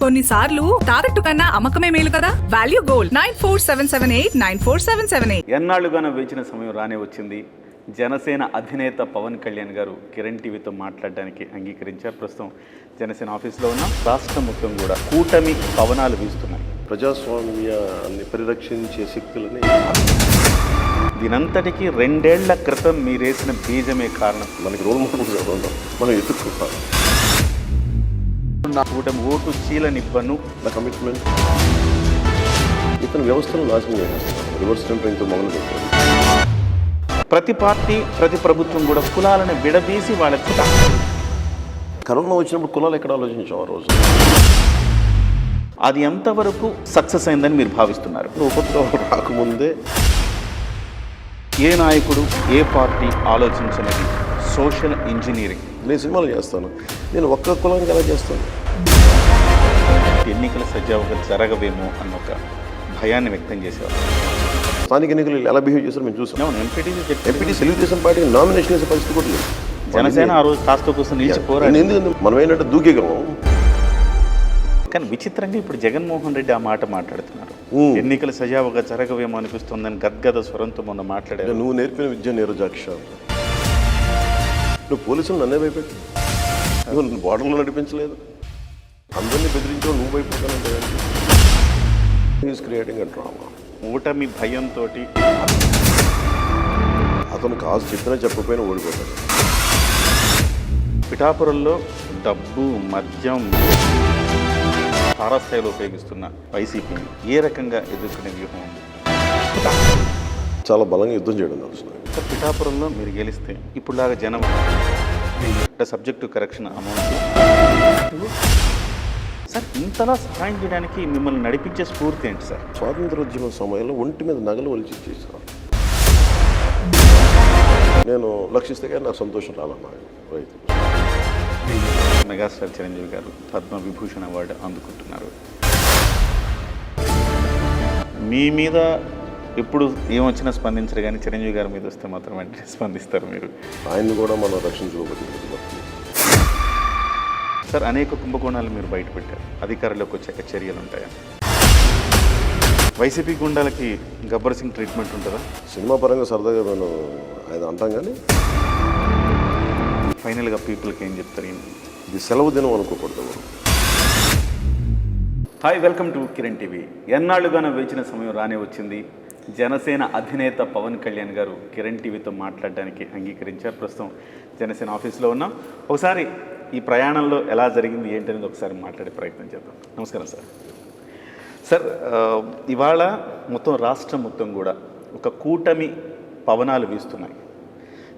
కొన్నిసార్లు తాకట్టు కన్నా అమ్మకమే మేలు కదా? Value gold. Nine four seven seven eight nine four seven seven eight. ఎన్నాళ్ళుగానో వేచిన సమయం రానే వచ్చింది. జనసేన అధినేత పవన్ కళ్యాణ్ గారు కిరణ్ టీవీతో మాట్లాడడానికి అంగీకరించారు. ప్రస్తుతం జనసేన ఆఫీస్లో ఉన్నాం. రాష్ట్రం మొత్తం కూడా కూటమి పవనాలు వీస్తున్నాయి. ప్రజాస్వామ్యాన్ని పరిరక్షించే శక్తులని దీనంతటికీ రెండేళ్ళ క్రితం మీరేసిన బీజమే కారణం. మనకి రోల్ ఉండరు మనం ఎదుర్కోవాలి నా కూటమి ఓటు చీలనివ్వను. నా కమిట్మెంట్ ఇతను వ్యవస్థను నాశనం చేసేస్తాను రివర్స్ టెంపరింగ్తో మొదలు పెట్టారు ప్రతి పార్టీ ప్రతి ప్రభుత్వం కూడా కులాలను విడదీసి వాళ్ళకి కరోనా వచ్చినప్పుడు కులాలు ఎక్కడ ఆలోచించాం ఆ రోజు? అది ఎంతవరకు సక్సెస్ అయిందని మీరు భావిస్తున్నారు? ఉపద్రవం రాకముందే ఏ నాయకుడు ఏ పార్టీ ఆలోచించినది సోషల్ ఇంజనీరింగ్. నేను సినిమాలు చేస్తాను. నేను ఒక్క కులానికి ఎలా చేస్తాను? ఎన్నికల సజావుగా జరగవేమో అన్న ఒక భయాన్ని వ్యక్తం చేసేవారు. స్థానిక ఎన్నికలు ఎలా బిహేవ్ చేస్తారో మేము చూసాం. ఎంపీటీసీ ఎంపీటీ తెలుగుదేశం పార్టీకి నామినేషన్ వేసే పరిస్థితి కూడా లేదు. జనసేన ఆ రోజు కాస్త కోసం నిలిచి నేను పోరాడు ఎందుకు మనం ఏంటంటే దూకేగలం కానీ విచిత్రంగా ఇప్పుడు జగన్మోహన్ రెడ్డి ఆ మాట మాట్లాడుతున్నారు. ఎన్నికలు సజావుగా జరగవేమో అనిపిస్తుందని గద్గద స్వరంతో మొన్న మాట్లాడారు. నువ్వు నేర్పిన విద్య నీరజాక్ష. నువ్వు పోలీసులు నన్నే భయపెట్టి నువ్వు బార్డర్లో నడిపించలేదు. అందరినీ బెదిరించావు నువ్వు భయపడతానంటే ఈజ్ క్రియేటింగ్ అ డ్రామా ఓటమి భయంతో అతను కాదు చెప్పినా చెప్పకపోయినా ఓడిపోతాడు. పిఠాపురంలో డబ్బు మద్యం తారాస్థాయిలో ఉపయోగిస్తున్న వైసీపీని ఏ రకంగా ఎదుర్కొనే వ్యూహం ఉంది? చాలా బలంగా యుద్ధం చేయడం తెలుసు. సార్ పిఠాపురంలో మీరు గెలిస్తే ఇప్పుడులాగా జనం సబ్జెక్టు కరెక్షన్ అమౌంట్ సార్ ఇంతలా సహాయం చేయడానికి మిమ్మల్ని నడిపించే స్ఫూర్తి ఏంటి సార్? స్వాతంత్రోద్యమ సమయంలో ఒంటి మీద నగలు ఒలిచి చేశాను నేను లక్షిస్తే కానీ నాకు సంతోషం రైతు. మెగాస్టార్ చిరంజీవి గారు పద్మ విభూషణ్ అవార్డు అందుకుంటున్నారు. మీ మీద ఎప్పుడు ఏమొచ్చినా స్పందించరు కానీ చిరంజీవి గారి మీద వస్తే మాత్రం వెంటనే స్పందిస్తారు మీరు. ఆయన్ని కూడా మనం రక్షించుకోకపోతే సార్ అనేక కుంభకోణాలు మీరు బయటపెట్టారు అధికారంలోకి వచ్చాక చర్యలు ఉంటాయా? వైసీపీ గుండాలకి గబ్బర్ సింగ్ ట్రీట్మెంట్ ఉంటుందా? సినిమా పరంగా సరదాగా నేను ఆయన అంటాం కానీ ఫైనల్గా పీపుల్కి ఏం చెప్తారు? ఇది సెలవు దినం అనుకోకూడదు మనం. Hi welcome to Kiran TV. ఎన్నాళ్ళుగానో వేచిన సమయం రానే వచ్చింది. జనసేన అధినేత పవన్ కళ్యాణ్ గారు కిరణ్ టీవీతో మాట్లాడడానికి అంగీకరించారు. ప్రస్తుతం జనసేన ఆఫీస్లో ఉన్నాం. ఒకసారి ఈ ప్రయాణంలో ఎలా జరిగింది ఏంటనేది ఒకసారి మాట్లాడే ప్రయత్నం చేద్దాం. నమస్కారం సార్. సార్ ఇవాళ మొత్తం రాష్ట్రం మొత్తం కూడా ఒక కూటమి పవనాలు వీస్తున్నాయి.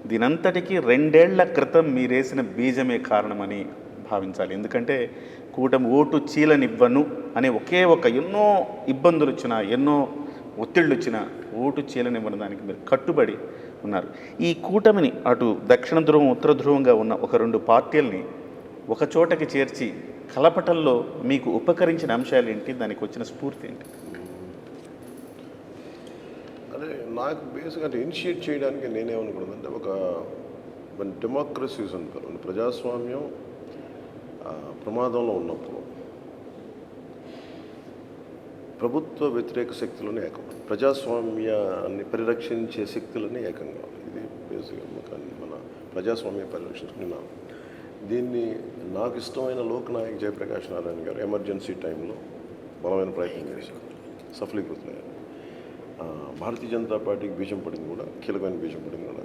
దీనంతటికీ రెండేళ్ళ క్రితం మీరేసిన బీజమే కారణమని భావించాలి. ఎందుకంటే కూటమి ఓటు చీలనివ్వను అనే ఒకే ఒక ఎన్నో ఇబ్బందులు వచ్చినా ఎన్నో ఒత్తిళ్ళు వచ్చినా ఓటు చీలనివ్వని దానికి మీరు కట్టుబడి ఉన్నారు. ఈ కూటమిని అటు దక్షిణ ధ్రువం ఉత్తర ధ్రువంగా ఉన్న ఒక రెండు పార్టీల్ని ఒక చోటకి చేర్చి కలపటంలో మీకు ఉపకరించిన అంశాలు ఏంటి? దానికి వచ్చిన స్ఫూర్తి ఏంటి? అదే నాకు బేసిక్ అంటే ఇనిషియేట్ చేయడానికి నేనేమనుకున్నానంటే ఒక డెమోక్రసీస్ అంటారు ప్రజాస్వామ్యం ప్రమాదంలో ఉన్నప్పుడు ప్రభుత్వ వ్యతిరేక శక్తులని ఏకం. ప్రజాస్వామ్యాన్ని పరిరక్షించే శక్తులని ఏకం కావాలి ఇది బేసిక్గా మన ప్రజాస్వామ్య పరిరక్షణ దీన్ని నాకు ఇష్టమైన లోక్నాయక్ జయప్రకాష్ నారాయణ గారు ఎమర్జెన్సీ టైంలో బలమైన ప్రయత్నం చేశారు. సఫలీకృతమయ్యారు. భారతీయ జనతా పార్టీకి బీజం పడింది కూడా కీలకమైన బీజం పడింది కూడా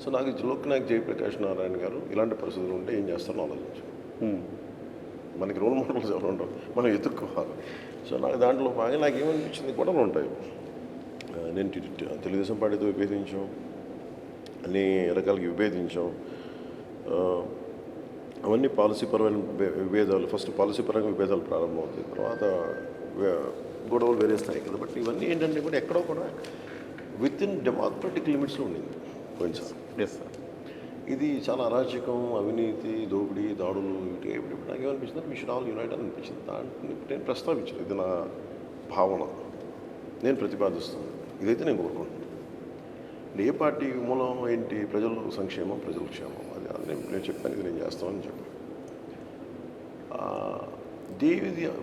సో నాకు లోక్నాయక్ జయప్రకాష్ నారాయణ గారు ఇలాంటి పరిస్థితులు ఉంటే ఏం చేస్తారో ఆలోచించాను హ్మ్. మనకి రోల్ మోడల్స్ ఎవరు ఉండరు మనం ఎదుర్కోవాలి సో నాకు దాంట్లో బాగా నాకు ఏమనిపించింది గొడవలు ఉంటాయి. నేను తెలుగుదేశం పార్టీతో విభేదించాం. అన్ని రకాలకి విభేదించాం. అవన్నీ పాలసీ పరమైన విభేదాలు ఫస్ట్ పాలసీ పరంగా విభేదాలు ప్రారంభమవుతాయి. తర్వాత గొడవలు వేరే స్థాయి కదా. బట్ ఇవన్నీ ఏంటంటే కూడా ఎక్కడో కూడా విత్ ఇన్ డెమోక్రటిక్ లిమిట్స్లో ఉండింది. కొంచెం ఎస్ సార్ ఇది చాలా అరాచకం అవినీతి దోపిడీ దాడులు ఇటు ఇప్పుడు నాకు ఏమనిపించింది మీ షుడ్ ఆల్ యునైట్ అని అనిపించింది. దాంట్లో నేను ప్రస్తావించాను ఇది నా భావన. నేను ప్రతిపాదిస్తున్నాను. ఇదైతే నేను కోరుకుంటున్నాను. ఏ పార్టీ మూలం ఏంటి? ప్రజల సంక్షేమం ప్రజల క్షేమం. అది అది నేను నేను చెప్పాను ఇది నేను చేస్తామని చెప్పాను. ఇదే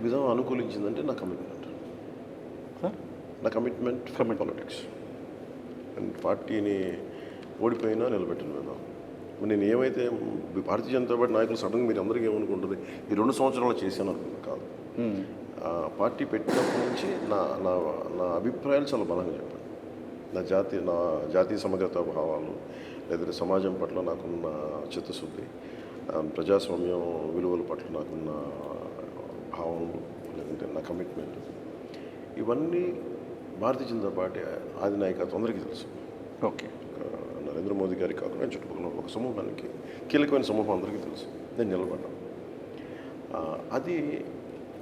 విధి అనుకూలించిందంటే నా కమిట్మెంట్. నా కమిట్మెంట్ ఫ్రమ్ పాలిటిక్స్. అండ్ పార్టీని ఓడిపోయినా నిలబెట్టిన విధానం. నేను ఏమైతే భారతీయ జనతా పార్టీ నాయకులు సడన్గా మీరు అందరికీ ఏమనుకుంటుంది? ఈ రెండు సంవత్సరాలు చేశాను అనుకుంది కాదు. పార్టీ పెట్టినప్పటి నుంచి నా నా నా అభిప్రాయాలు చాలా బలంగా చెప్పాను నా జాతి నా జాతీయ సమగ్రత భావాలు లేదంటే సమాజం పట్ల నాకున్న చిత్తశుద్ధి ప్రజాస్వామ్యం విలువల పట్ల నాకున్న భావనలు లేదంటే నా కమిట్మెంట్ ఇవన్నీ భారతీయ జనతా పార్టీ అధినాయకత్వం అందరికీ తెలుసు. ఓకే. నరేంద్ర మోదీ గారికి కాకుండా చుట్టుపక్కల ఒక సమూహానికి కీలకమైన సమూహం అందరికీ తెలుసు. నేను నిలబడ్డాను. అది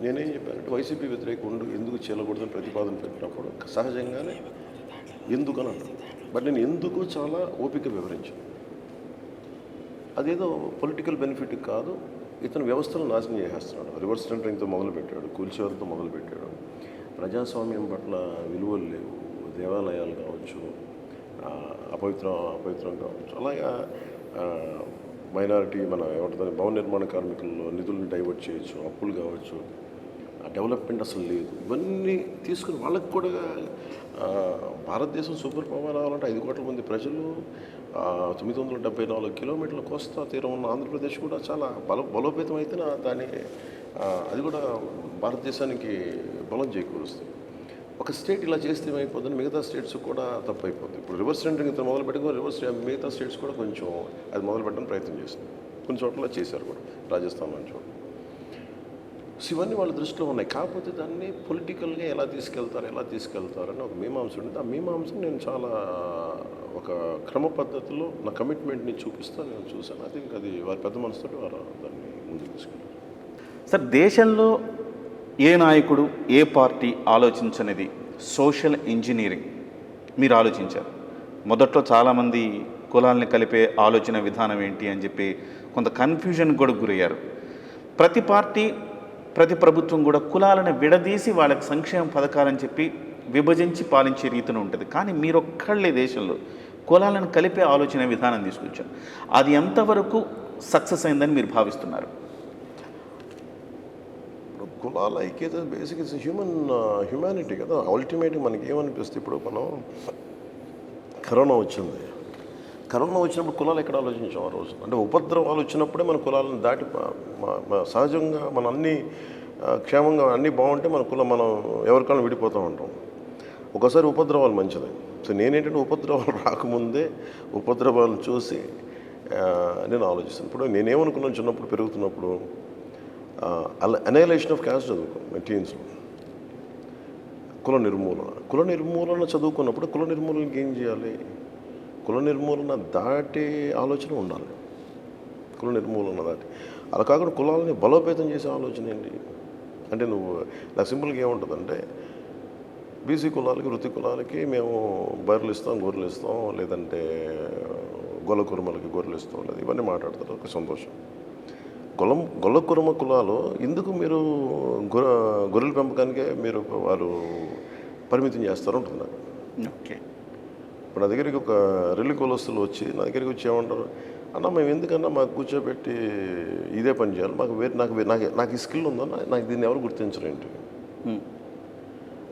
నేనేం చెప్పానంటే వైసీపీ వ్యతిరేక ఉండు ఎందుకు చేయకూడదని ప్రతిపాదన పెట్టినప్పుడు సహజంగానే ఎందుకని అన్నాను. బట్ నేను ఎందుకు చాలా ఓపిక వివరించాను. అదేదో పొలిటికల్ బెనిఫిట్ కాదు ఇతను వ్యవస్థను నాశనం చేసేస్తున్నాడు. రివర్స్ టెండరింగ్తో మొదలుపెట్టాడు కూల్చేవారితో మొదలుపెట్టాడు. ప్రజాస్వామ్యం పట్ల విలువలు లేవు దేవాలయాలు కావచ్చు అపవిత్రం అపవిత్రం కావచ్చు అలాగా మైనారిటీ మన ఏమంటుందని భవన నిర్మాణ కార్మికుల్లో నిధులను డైవర్ట్ చేయొచ్చు అప్పులు కావచ్చు. డెవలప్మెంట్ అసలు లేదు. ఇవన్నీ తీసుకుని వాళ్ళకి కూడా భారతదేశం సూపర్ పవర్ అవ్వాలంటే ఐదు కోట్ల మంది ప్రజలు తొమ్మిది వందల డెబ్బై నాలుగు కిలోమీటర్ల కోస్తా తీరం ఉన్న ఆంధ్రప్రదేశ్ కూడా చాలా బల బలోపేతం అయితే దాని అది కూడా భారతదేశానికి బలం చేకూరుస్తుంది. ఒక స్టేట్ ఇలా చేస్తే ఏమైపోతుంది? మిగతా స్టేట్స్ కూడా తప్పైపోతుంది. ఇప్పుడు రివర్స్ టెండరింగ్ ఇంత మొదలు పెట్టుకుని రివర్స్ మిగతా స్టేట్స్ కూడా కొంచెం అది మొదలు పెట్టడం ప్రయత్నం చేస్తుంది. కొన్ని చోట్ల చేశారు కూడా రాజస్థాన్ లాంటి చోట్ల. సో ఇవన్నీ వాళ్ళ దృష్టిలో ఉన్నాయి. కాకపోతే దాన్ని పొలిటికల్గా ఎలా తీసుకెళ్తారు ఎలా తీసుకెళ్తారు అని ఒక మీమాంస ఉంటుంది. ఆ మీమాంసం నేను చాలా ఒక క్రమ పద్ధతిలో నా కమిట్మెంట్ని చూపిస్తూ నేను చూశాను. ఐ థింక్ అది వారి పెద్ద మనసుతో వారు దాన్ని ముందుకు తీసుకెళ్ళారు సార్ దేశంలో ఏ నాయకుడు ఏ పార్టీ ఆలోచించనిది? Social engineering. మీరు ఆలోచించారు. మొదట్లో చాలామంది కులాల్ని కలిపే ఆలోచన విధానం ఏంటి అని చెప్పి కొంత కన్ఫ్యూజన్ కూడా గురయ్యారు. ప్రతి పార్టీ ప్రతి ప్రభుత్వం కూడా కులాలను విడదీసి వాళ్ళకి సంక్షేమ పథకాలని చెప్పి విభజించి పాలించే రీతిలో ఉంటుంది. కానీ మీరు ఒక్కళ్ళే దేశంలో కులాలను కలిపే ఆలోచన విధానం తీసుకొచ్చారు. అది ఎంతవరకు సక్సెస్ అయిందని మీరు భావిస్తున్నారు? కులాల ఐక్యత బేసిక్ ఇట్స్ హ్యూమన్ హ్యుమానిటీ కదా. అల్టిమేట్గా మనకి ఏమనిపిస్తుంది ఇప్పుడు మనం కరోనా వచ్చింది. కరోనా వచ్చినప్పుడు కులాలు ఎక్కడ ఆలోచించాం ఆ రోజు? అంటే ఉపద్రవాలు వచ్చినప్పుడే మన కులాలను దాటి సహజంగా మన అన్ని క్షేమంగా అన్నీ బాగుంటే మన కులం మనం ఎవరికైనా విడిపోతూ ఉంటాం. ఒకసారి ఉపద్రవాలు మంచిది. సో నేనేంటంటే ఉపద్రవాలు రాకముందే ఉపద్రవాలను చూసి నేను ఆలోచిస్తాను. ఇప్పుడు నేనేమనుకున్నాను చిన్నప్పుడు పెరుగుతున్నప్పుడు అనైలేషన్ ఆఫ్ క్యాస్ట్ చదువుకో టీన్స్లో కుల నిర్మూలన. కుల నిర్మూలన చదువుకున్నప్పుడు కుల నిర్మూలనకి ఏం చేయాలి? కుల నిర్మూలన దాటి ఆలోచన ఉండాలి. కుల నిర్మూలన దాటి. అలా కాకుండా కులాలని బలోపేతం చేసే ఆలోచన ఏంటి? అంటే నువ్వు నాకు సింపుల్గా ఏముంటుందంటే బీసీ కులాలకి వృత్తి కులాలకి మేము బర్రెలు ఇస్తాం గొర్రెలు ఇస్తాం లేదంటే గొల్ల కురుమలకి గొర్రెలు ఇస్తాం లేదు ఇవన్నీ మాట్లాడతారు. ఒక సంతోషం. గొలం గొల్ల కురుమ కులాలు ఎందుకు మీరు గొర్రె గొర్రెల పెంపకానికే మీరు వారు పరిమితం చేస్తారు ఉంటుంది. ఓకే. ఇప్పుడు నా దగ్గరికి ఒక రెల్లి కులస్తులు వచ్చి నా దగ్గరికి వచ్చి ఏమంటారు అన్న మేము ఎందుకన్నా మాకు కూర్చోబెట్టి ఇదే పని చేయాలి? మాకు వేరే నాకు నాకు నాకు ఈ స్కిల్ ఉందన్న నాకు దీన్ని ఎవరు గుర్తించరు ఏంటి?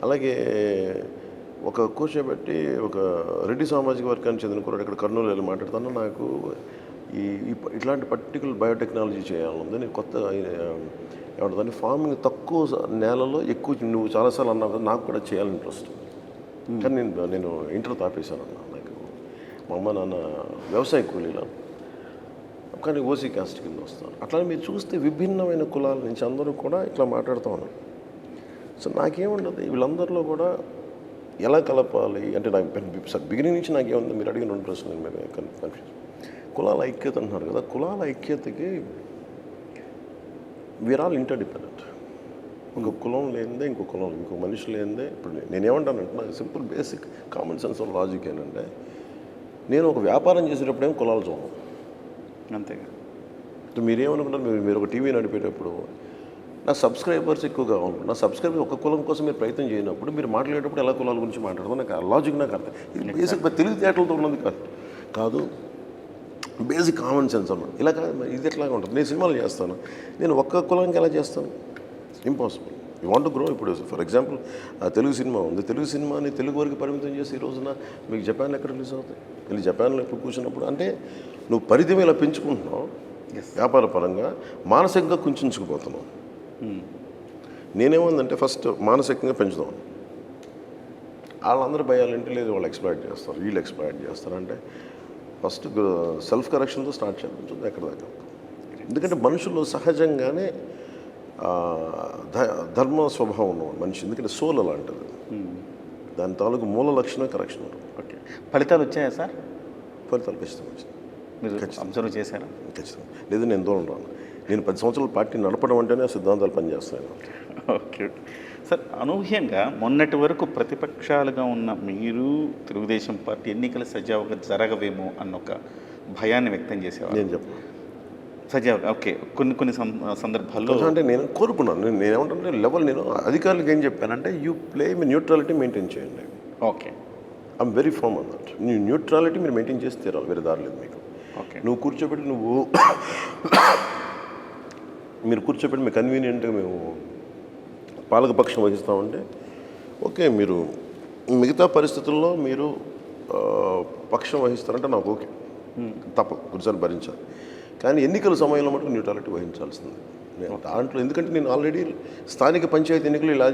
అలాగే ఒక కూర్చోబెట్టి ఒక రెడ్డి సామాజిక వర్గానికి చెందిన కూడా ఇక్కడ కర్నూలు వెళ్ళి మాట్లాడుతాను నాకు ఈ ఇట్లాంటి పర్టికులర్ బయోటెక్నాలజీ చేయాలనుంది. నేను కొత్త ఏమంటుందని ఫార్మింగ్ తక్కువ నేలలో ఎక్కువ నువ్వు చాలాసార్లు అన్నావు కదా నాకు కూడా చేయాలని ఇంట్రెస్ట్ కానీ నేను నేను ఇంటర్ తాపేశాను అన్న నాకు మా అమ్మ నాన్న వ్యవసాయ కూలీలు. కానీ ఓసీ కాస్ట్ కింద వస్తాను. అట్లా మీరు చూస్తే విభిన్నమైన కులాల నుంచి అందరూ కూడా ఇట్లా మాట్లాడుతూ ఉన్నారు. సో నాకేముండదు వీళ్ళందరిలో కూడా ఎలా కలపాలి అంటే నాకు బిగినింగ్ నుంచి నాకేముంది? మీరు అడిగిన రెండు ప్రశ్నలు కన్ఫ్యూజ్. కులాల ఐక్యత అంటున్నారు కదా కులాల ఐక్యతకి వీఆర్ ఆల్ ఇంటర్ డిపెండెంట్ ఒక కులం లేనిదే ఇంకో కులం ఇంకో మనిషి లేనిదే ఇప్పుడు నే- నేనేమంటానంటే నాకు simple basic common sense of logic ఏంటంటే నేను ఒక వ్యాపారం చేసేటప్పుడు ఏం కులాలు చూడను. అంతేగా ఇప్పుడు మీరేమనుకుంటారు మీరు మీరు ఒక టీవీ నడిపేటప్పుడు నా సబ్స్క్రైబర్స్ ఎక్కువ కావాలి నా సబ్స్క్రైబర్ ఒక కులం కోసం మీరు ప్రయత్నం చేయనప్పుడు మీరు మాట్లాడేటప్పుడు ఎలా కులాల గురించి మాట్లాడతాం నాకు లాజిక్ నాకు అర్థం. ఇది బేసిక్ తెలివితేటలతో ఉన్నది కాదు. కాదు బేసిక్ కామన్ సెన్స్ అన్నమాట. ఇలా కాదు ఇది ఎట్లాగా ఉంటుంది? నేను సినిమాలు చేస్తాను. నేను ఒక్క కులానికి ఎలా చేస్తాను? ఇంపాసిబుల్ యూ వాంట్ గ్రో ఇప్పుడు ఫర్ ఎగ్జాంపుల్ తెలుగు సినిమా ఉంది. తెలుగు సినిమాని తెలుగు వరకు పరిమితం చేసి ఈ రోజున మీకు జపాన్ ఎక్కడ రిలీజ్ అవుతాయి? వెళ్ళి జపాన్లో ఇప్పుడు కూర్చున్నప్పుడు అంటే నువ్వు పరిధి ఇలా పెంచుకుంటున్నావు వ్యాపార పరంగా మానసికంగా కుంచుకుపోతున్నావు. నేనేమందంటే ఫస్ట్ మానసికంగా పెంచుదాం. వాళ్ళందరూ భయాలంటే లేదు వాళ్ళు ఎక్స్ప్లాయిట్ చేస్తారు. వీళ్ళు ఎక్స్ప్లాయిట్ చేస్తారు. అంటే ఫస్ట్ సెల్ఫ్ కరెక్షన్తో స్టార్ట్ చేయాలి ఎక్కడ దాకా. ఎందుకంటే మనుషులు సహజంగానే ధర్మ స్వభావం ఉన్నవాడు మనిషి. ఎందుకంటే సోల్ అలాంటిది. దాని తాలూకు మూల లక్షణం కరెక్షన్ ఓకే ఫలితాలు వచ్చాయా సార్? ఫలితాలు ఖచ్చితంగా వచ్చింది మీరు అబ్జర్వ్ చేశారా? ఖచ్చితంగా. లేదు నేను దూరం రాను. నేను పది సంవత్సరాల పార్టీ నడపడం అంటేనే ఆ సిద్ధాంతాలు పనిచేస్తాను ఓకే సార్ అనూహ్యంగా మొన్నటి వరకు ప్రతిపక్షాలుగా ఉన్న మీరు తెలుగుదేశం పార్టీ ఎన్నికలు సజావుగా జరగవేమో అన్న ఒక భయాన్ని వ్యక్తం చేసేవారు. నేను చెప్పను. సజావుగా ఓకే. కొన్ని కొన్ని సందర్భాల్లో అంటే నేను కోరుకున్నాను. నేను నేనేమంటే లెవెల్ నేను అధికారులకు ఏం చెప్పానంటే you play me neutrality maintain చేయండి. ఓకే. ఐఎమ్ వెరీ ఫామ్ అన్నట్టు నీ న్యూట్రాలిటీ మీరు మెయింటైన్ చేసి తీరాలి వేరే దారి లేదు మీకు. ఓకే. నువ్వు కూర్చోబెట్టి నువ్వు మీరు కూర్చోబెట్టి మీకు కన్వీనియంట్గా మేము పాలకపక్షం వహిస్తామంటే ఓకే మీరు మిగతా పరిస్థితుల్లో మీరు పక్షం వహిస్తారంటే నాకు ఓకే. తప్ప కొన్నిసార్లు భరించాలి. కానీ ఎన్నికల సమయంలో మటుకు న్యూట్రాలిటీ వహించాల్సింది. దాంట్లో ఎందుకంటే నేను ఆల్రెడీ స్థానిక పంచాయతీ ఎన్నికలు ఇలా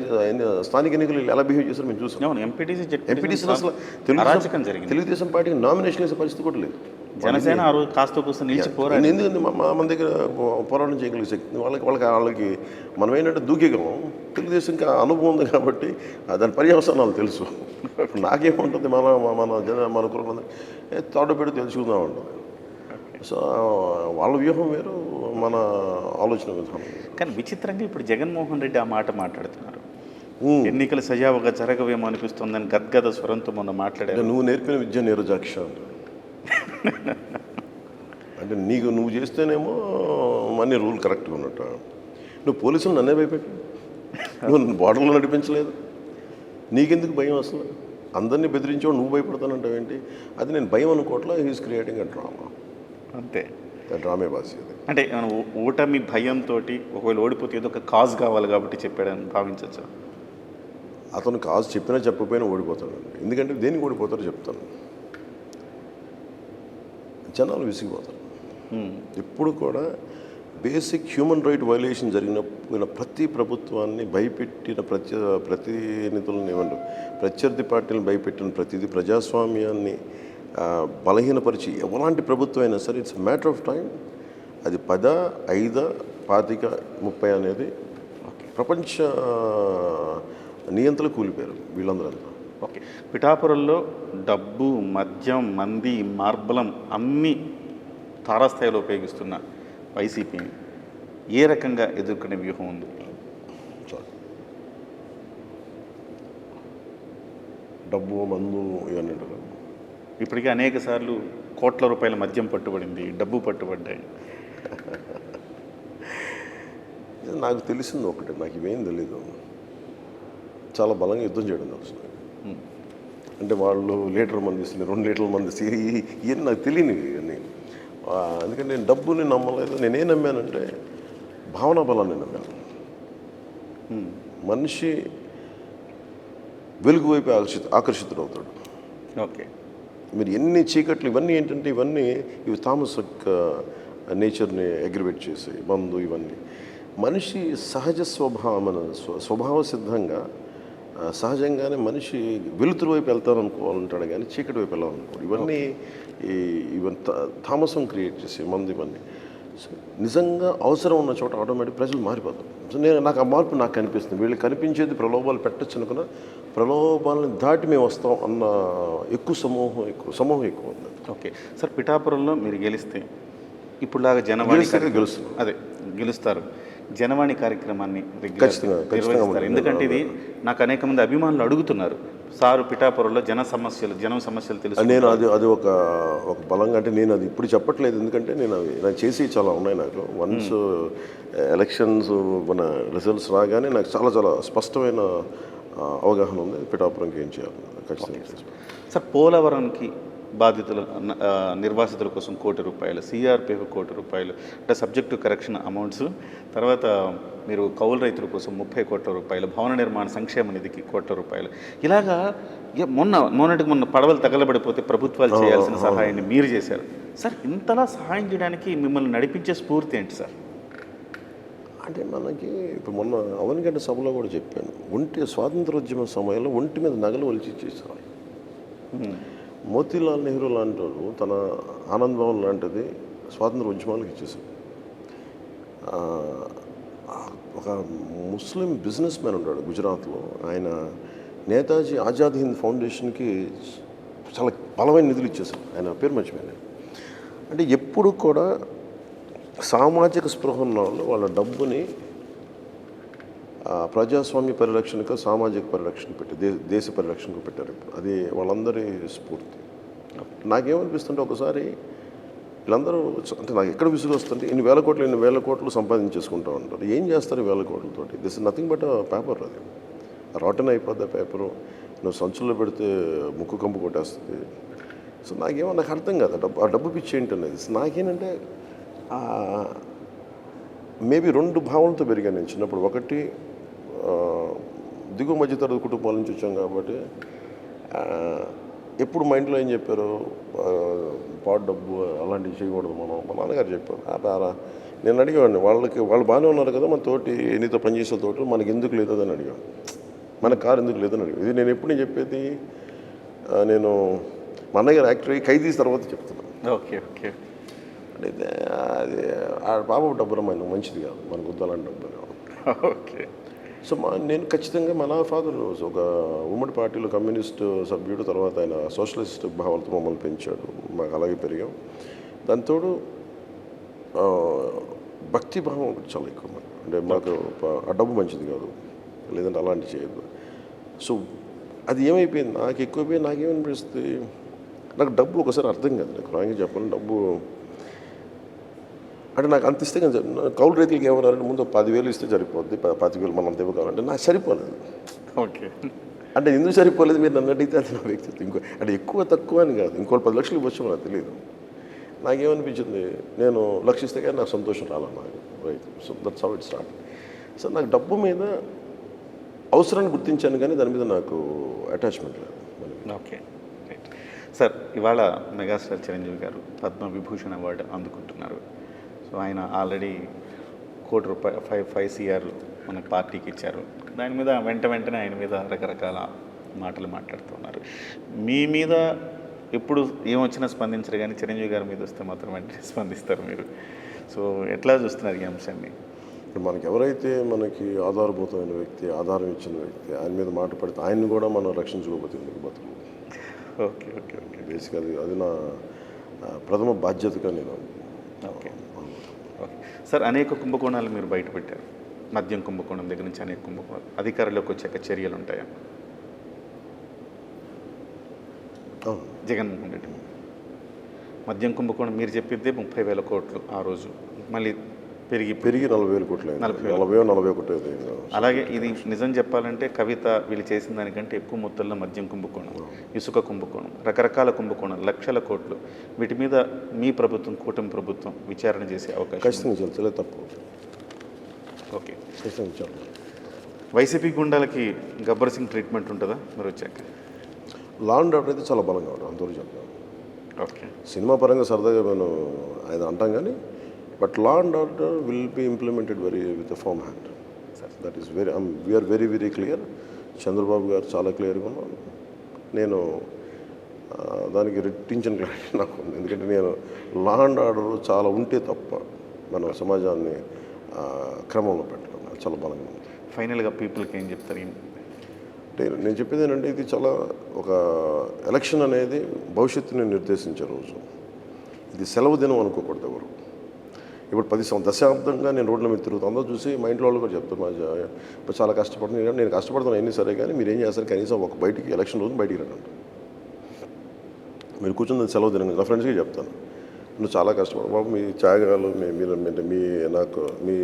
స్థానిక ఎన్నికలు ఎలా బిహేవ్ చేశారు మేము చూసాం. ఎంపీటీసీ ఎంపీటీసీ అసలు తెలుగుదేశం తెలుగుదేశం పార్టీకి నామినేషన్ వేసే పరిస్థితి కూడా లేదు. జనసేన ఆ రోజు కాస్త కూర్చొని నిలిచి పోరాడి నేను ఎందుకంటే మా- మా- మన దగ్గర పోరాటం చేయగలిగే శక్తి వాళ్ళకి వాళ్ళకి వాళ్ళకి మనం ఏంటంటే దూకేగలం. తెలుగుదేశంకి అనుభవం ఉంది కాబట్టి దాని పర్యవసానాలు తెలుసు. నాకేముంటుంది? మన మన జన మన కుటుంబం తాడు పెట్టి తెలుసుకుందాం ఉంటుంది సో వాళ్ళ వ్యూహం వేరు మన ఆలోచన విధానం. కానీ విచిత్రంగా ఇప్పుడు జగన్మోహన్ రెడ్డి ఆ మాట మాట్లాడుతున్నారు. ఎన్నికలు సజావుగా జరగవేమో అనిపిస్తుందని గద్గద స్వరంతో మొన్న మాట్లాడారు. నువ్వు నేర్పిన విద్య నీరజాక్ష అంట. నీకు నువ్వు చేస్తేనేమో అన్ని రూల్ కరెక్ట్గా ఉన్నట్ట. నువ్వు పోలీసులు నన్నే భయపెట్టు నువ్వు బార్డర్లో నడిపించలేదు. నీకెందుకు భయం అసలు? అందరినీ బెదిరించావు నువ్వు భయపడతానంటావు ఏంటి అది నేను భయం అనుకోవట్లా హీస్ క్రియేటింగ్ అ డ్రామా అంతే. డ్రామే బాస్ అంటే ఓటమి భయంతో ఒకవేళ ఓడిపోతే ఏదో ఒక కాజ్ కావాలి కాబట్టి చెప్పాడని భావించవచ్చు అతను కాదు చెప్పినా చెప్పకపోయినా ఓడిపోతాడు. ఎందుకంటే దేనికి ఓడిపోతారో చెప్తాను. జనాలు విసిగిపోతారు. ఎప్పుడు కూడా బేసిక్ హ్యూమన్ రైట్ వైలేషన్ జరిగిన ప్రతి ప్రభుత్వాన్ని భయపెట్టిన ప్రత్య ప్రతినిధులను ఏమంటారు? ప్రత్యర్థి పార్టీలను భయపెట్టిన ప్రతిదీ ప్రజాస్వామ్యాన్ని బలహీనపరిచి ఎలాంటి ప్రభుత్వం అయినా సరే ఇట్స్ మ్యాటర్ ఆఫ్ టైం అది పద ఐద పాతిక ముప్పై అనేది ప్రపంచ నియంత్రణ కూలిపోయారు వీళ్ళందరూ ఓకే. పిఠాపురంలో డబ్బు మద్యం మంది మార్బలం అన్ని తారాస్థాయిలో ఉపయోగిస్తున్న వైసీపీని ఏ రకంగా ఎదుర్కొనే వ్యూహం ఉంది? డబ్బు మందు ఇవన్నీ ఇప్పటికే అనేక సార్లు కోట్ల రూపాయల మద్యం పట్టుబడింది డబ్బు పట్టుబడ్డాయి. నాకు తెలిసింది ఒకటి నాకు ఇవేం తెలీదు. చాలా బలంగా యుద్ధం చేయడం తెలుసు. అంటే వాళ్ళు లీటర్ మంది ఇస్తుంది రెండు లీటర్ల మంది ఇవన్నీ నాకు తెలియనివి ఇవన్నీ. అందుకని నేను డబ్బుని నమ్మలేదు. నేనేం నమ్మానంటే భావనా బలాన్ని నమ్మాను. మనిషి వెలుగు వైపు ఆకర్షిత ఆకర్షితుడవుతాడు. ఓకే. మీరు ఎన్ని చీకట్లు ఇవన్నీ ఏంటంటే ఇవన్నీ ఇవి థామస్ యొక్క నేచర్ని అగ్రివేట్ చేసి మందు ఇవన్నీ. మనిషి సహజ స్వభావం మన స్వభావ సిద్ధంగా సహజంగానే మనిషి వెలుతురు వైపు వెళ్తాననుకోవాలంటాడు కానీ చీకటి వైపు వెళ్ళాలనుకోడు. ఇవన్నీ ఈ ఇవన్నీ తామసం క్రియేట్ చేసి మందు ఇవన్నీ. సో నిజంగా అవసరం ఉన్న చోట ఆటోమేటిక్ ప్రజలు మారిపోతారు. సో నేను నాకు ఆ మార్పు నాకు కనిపిస్తుంది వీళ్ళు కనిపించేది ప్రలోభాలు పెట్టచ్చు అనుకున్న ప్రలోభాలను దాటి మేము వస్తాం అన్న ఎక్కువ సమూహం ఎక్కువ సమూహం ఎక్కువ ఉంది ఓకే. సార్ పిఠాపురంలో మీరు గెలిస్తే ఇప్పుడులాగా జనవాణి గెలిస్తే కార్య- గెలుస్తున్నాం. అదే గెలుస్తారు. జనవాణి కార్యక్రమాన్ని నిర్వహిస్తారు. ఎందుకంటే ఇది నాకు అనేక మంది అభిమానులు అడుగుతున్నారు. సారు పిఠాపురంలో జన సమస్యలు జనం సమస్యలు తెలుసు నేను అది అది ఒక ఒక బలంగా అంటే నేను అది ఇప్పుడు చెప్పట్లేదు. ఎందుకంటే నేను అవి నాకు చేసి చాలా ఉన్నాయి నాకు వన్స్ ఎలక్షన్స్ మన రిజల్ట్స్ రాగానే నాకు చాలా చాలా స్పష్టమైన అవగాహన ఉంది. పిఠాపురంకి ఏం చేయాలి? ఖచ్చితంగా. సార్ పోలవరంకి బాధితుల నిర్వాసితుల కోసం కోటి రూపాయలు సిఆర్పిఎఫ్ కోటి రూపాయలు అంటే సబ్జెక్టు కరెక్షన్ అమౌంట్స్ తర్వాత మీరు కౌలు రైతుల కోసం ముప్పై కోట్ల రూపాయలు భవన నిర్మాణ సంక్షేమ నిధికి కోట్ల రూపాయలు. ఇలాగా మొన్న మొన్నటికి మొన్న పడవలు తగలబడిపోతే ప్రభుత్వాలు చేయాల్సిన సహాయాన్ని మీరు చేశారు. సార్ ఇంతలా సహాయం చేయడానికి మిమ్మల్ని నడిపించే స్ఫూర్తి ఏంటి సార్ అంటే మనకి ఇప్పుడు మొన్న అవనిగడ్డ సభలో కూడా చెప్పాను ఒంటి స్వాతంత్రోద్యమ సమయంలో ఒంటి మీద నగలు ఒలిచి చేశారు మోతీలాల్ నెహ్రూ లాంటి వాడు తన ఆనంద్ భవన్ లాంటిది స్వాతంత్ర ఉద్యమాలకు ఇచ్చేసాడు. ఒక ముస్లిం బిజినెస్ మ్యాన్ ఉంటాడు గుజరాత్లో. ఆయన నేతాజీ ఆజాద్ హింద్ ఫౌండేషన్కి చాలా బలమైన నిధులు ఇచ్చేసాడు. ఆయన పేరు మర్చిపోయాను. అంటే ఎప్పుడు కూడా సామాజిక స్పృహ ఉన్న వాళ్ళు వాళ్ళ డబ్బుని ప్రజాస్వామ్య పరిరక్షణకు సామాజిక పరిరక్షణ పెట్టి దే దేశ పరిరక్షణకు పెట్టారు ఇప్పుడు. అది వాళ్ళందరి స్ఫూర్తి. నాకేమనిపిస్తుంటే ఒకసారి వీళ్ళందరూ అంటే నాకు ఎక్కడ విసుగు వస్తుంటే ఇన్ని వేల కోట్లు ఇన్ని వేల కోట్లు సంపాదించేసుకుంటూ ఉంటారు. ఏం చేస్తారు వేల కోట్లతోటి? దిస్ నథింగ్ బట్ పేపర్ అది. రాటన్ అయిపోద్ది పేపరు నువ్వు సంచుల్లో పెడితే ముక్కు కంపు కొట్టేస్తుంది. సో నాకేమో నాకు అర్థం కాదు. డబ్బు ఆ డబ్బు పిచ్చి ఏంటనేది. సో నాకేంటంటే మేబీ రెండు భావనలతో పెరిగాను నేను చిన్నప్పుడు. ఒకటి దిగువ దిగువ మధ్యతరగతి కుటుంబాల నుంచి వచ్చాం కాబట్టి ఎప్పుడు మా ఇంట్లో ఏం చెప్పారు? పాడు డబ్బు అలాంటివి చేయకూడదు మనం. మా నాన్నగారు చెప్పారు. అలా నేను అడిగేవాడిని వాళ్ళకి వాళ్ళు బాగానే ఉన్నారు కదా మన తోటి నీతో పనిచేసే తోటి మనకి ఎందుకు లేదు అని అడిగాను మన కారు ఎందుకు లేదని అడిగాను ఇది నేను ఎప్పుడు నేను చెప్పేది? నేను మా అన్నగారు యాక్టర్ అయ్యి ఖైదీ తర్వాత చెప్తున్నాను. Okay okay. అంటే అది ఆ పాప డబ్బు రమ్మాయి మంచిది కాదు మనకు వద్దాలని డబ్బు అని. ఓకే. సో మా నేను ఖచ్చితంగా మా నా ఫాదర్ ఒక ఉమ్మడి పార్టీలో కమ్యూనిస్ట్ సభ్యుడు తర్వాత ఆయన సోషలిస్ట్ భావాలతో మమ్మల్ని పెంచాడు మాకు అలాగే పెరిగాం. దాంతోడు ఆ, భక్తి భావం ఒకటి చాలా ఎక్కువ అంటే మాకు ఆ డబ్బు మంచిది కాదు లేదంటే అలాంటి చేయదు సో అది ఏమైపోయింది? నాకు ఎక్కువైపోయి నాకేమనిపిస్తుంది? నాకు డబ్బు ఒకసారి అర్థం కాదు నాకు రాంగి చెప్పాలి డబ్బు అంటే నాకు అంత ఇస్తే కానీ కౌలు రైతులకి ఏమన్నారంటే ముందు పదివేలు ఇస్తే సరిపోద్ది పదివేలు మనం ఇవ్వగలంటే నాకు సరిపోలేదు. ఓకే. అంటే ఎందుకు సరిపోలేదు మీరు నన్ను అడిగితే అది నా వ్యక్తిత్వం. ఇంకో అంటే ఎక్కువ తక్కువ అని కాదు. ఇంకో పది లక్షలు ఇవ్వచ్చు నాకు తెలియదు నాకేమనిపించింది నేను లక్షిస్తే కానీ నాకు సంతోషం రాలా నాకు right so that's how it start so నాకు డబ్బు మీద అవసరాన్ని గుర్తించాను కానీ దాని మీద నాకు అటాచ్మెంట్ లేదు. ఓకే. సార్ ఇవాళ మెగాస్టార్ చిరంజీవి గారు పద్మ విభూషణ్ అవార్డు అందుకుంటున్నారు. సో ఆయన ఆల్రెడీ కోటి రూపాయలు ఫైవ్ ఫైవ్ సిఆర్ మన పార్టీకి ఇచ్చారు. దాని మీద వెంట వెంటనే ఆయన మీద రకరకాల మాటలు మాట్లాడుతున్నారు మీ మీద ఎప్పుడు ఏమొచ్చినా స్పందించరు కానీ చిరంజీవి గారి మీద వస్తే మాత్రం వెంటనే స్పందిస్తారు మీరు. సో ఎట్లా చూస్తున్నారు ఈ అంశాన్ని? మనకి ఎవరైతే మనకి ఆధారభూతమైన వ్యక్తి ఆధారం ఇచ్చిన వ్యక్తి ఆయన మీద మాట పడితే ఆయన్ని కూడా మనం రక్షించుకోకపోతే బతుకు ఓకే ఓకే ఓకే. బేసిక్ అది అది నా ప్రథమ బాధ్యతగా నేను ఓకే. సార్ అనేక కుంభకోణాలు మీరు బయటపెట్టారు. మద్యం కుంభకోణం దగ్గర నుంచి అనేక కుంభకోణాలు. అధికారంలోకి వచ్చాక చర్యలు ఉంటాయా? జగన్మోహన్ రెడ్డి. మద్యం కుంభకోణం మీరు చెప్పిందే ముప్పై వేల కోట్లు ఆ రోజు. మళ్ళీ పెరిగి పెరిగి నలభై వేలు కోట్లు. నలభై వేలు. నలభై ఒకటి. అలాగే ఇది నిజం చెప్పాలంటే కవిత వీళ్ళు చేసిన దానికంటే ఎక్కువ మొత్తంలో మద్యం కుంభకోణం ఇసుక కుంభకోణం రకరకాల కుంభకోణం లక్షల కోట్లు. వీటి మీద మీ ప్రభుత్వం కూటమి ప్రభుత్వం విచారణ చేసే అవకాశం. ఖచ్చితంగా తప్పు. ఓకే. వైసీపీ గుండాలకి గబ్బర్ సింగ్ ట్రీట్మెంట్ ఉంటుందా? మీరు వచ్చాక. లా అండ్ ఆర్డర్ అయితే చాలా బలంగా ఉంటుంది అంతవరకు చెప్తాను ఓకే. సినిమా పరంగా సరదాగా నేను ఆయన అంటాం కానీ but law and order will be implemented very with firm hand that is very we are very very clear Chandrababu గారు చాలా క్లియర్గా ఉన్నాను నేను దానికి రెట్టించిన క్లారిటీ నాకు ఉంది. ఎందుకంటే నేను లా అండ్ ఆర్డర్ చాలా ఉంటే తప్ప మన సమాజాన్ని క్రమంలో పెట్టడం చాలా బలంగా ఉంది. ఫైనల్గా పీపుల్కి ఏం చెప్తారు? అంటే నేను చెప్పేది ఏంటంటే ఇది చాలా ఒక ఎలక్షన్ అనేది భవిష్యత్తుని నిర్దేశించే రోజు. ఇది సెలవు దినం అనుకోకూడదు ఎవరు. ఇప్పుడు పది దశాబ్దంగా నేను రోడ్ల మీద తిరుగుతాను అందరూ చూసి మా ఇంట్లో వాళ్ళు కూడా చెప్తారు ఇప్పుడు చాలా కష్టపడుతున్నాను నేను కష్టపడుతున్నాను ఎన్ని సరే కానీ మీరు ఏం చేస్తారు? కనీసం ఒక బయటికి ఎలక్షన్ రోజు బయటికి రండి మీరు కూర్చుని సెలవు తినండి నా ఫ్రెండ్స్కి చెప్తాను. నువ్వు చాలా కష్టపడు బాబు మీ త్యాగాలు మీ మీరు మీ నాకు మీ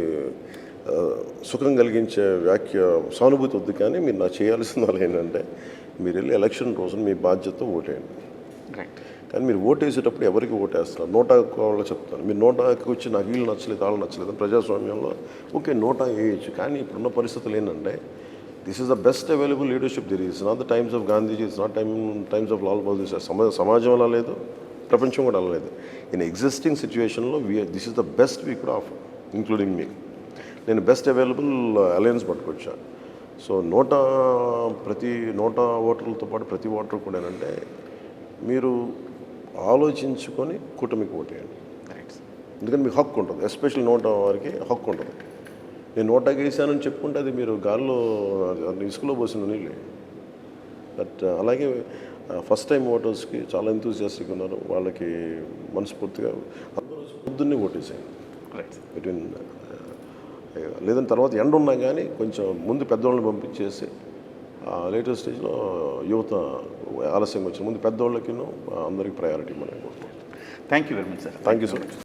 సుఖం కలిగించే వ్యాఖ్య సానుభూతి వద్దు కానీ మీరు నా చేయాల్సిన వాళ్ళు ఏంటంటే మీరు వెళ్ళి ఎలక్షన్ రోజున మీ బాధ్యత ఓటేయండి. రైట్ కానీ మీరు ఓటేసేటప్పుడు వేసేటప్పుడు ఎవరికి ఓటేస్తున్నారు వేస్తున్నారు నోటా వాళ్ళు చెప్తాను మీరు నోటాకి వచ్చి నాకు వీళ్ళు నచ్చలేదు వాళ్ళు నచ్చలేదు ప్రజాస్వామ్యంలో ఓకే నోటా వేయచ్చు. కానీ ఇప్పుడున్న పరిస్థితులు ఏంటంటే this is the best available leadership there is not the times of Gandhiji is not time times of Lal Bahadur Shastri. సమా సమాజం అలా లేదు ప్రపంచం కూడా అలా లేదు ఇన్ ఎగ్జిస్టింగ్ సిచ్యువేషన్లో we this is the best we could of including me నేను బెస్ట్ అవైలబుల్ అలయన్స్ పట్టుకొచ్చా. సో నూట ప్రతి నూట ఓటర్లతో పాటు ప్రతి ఓటర్ కూడా ఏంటంటే మీరు ఆలోచించుకొని కూటమికి ఓటేయండి. ఎందుకంటే మీకు హక్కు ఉంటుంది. ఎస్పెషల్ నోటా వారికి హక్కు ఉంటుంది. నేను నోటాకి వేసానని చెప్పుకుంటే అది మీరు గాల్లో ఇసుకలో పోసిన నీళ్ళు. బట్ అలాగే ఫస్ట్ టైం ఓటర్స్కి చాలా ఎంతూజియాస్టిక్ ఉన్నారు. వాళ్ళకి మనస్ఫూర్తిగా అందరూ పొద్దున్నే ఓటేసాను రైట్ బిట్వీన్ లేదని తర్వాత ఎండ ఉన్నా కానీ కొంచెం ముందు పెద్దవాళ్ళని పంపించేసి లేటెస్ట్ స్టేజ్లో యువత ఆలస్యంగా వచ్చిన ముందు పెద్దవాళ్ళకి అందరికి ప్రయారిటీ మనం thank you very much sir thank you so much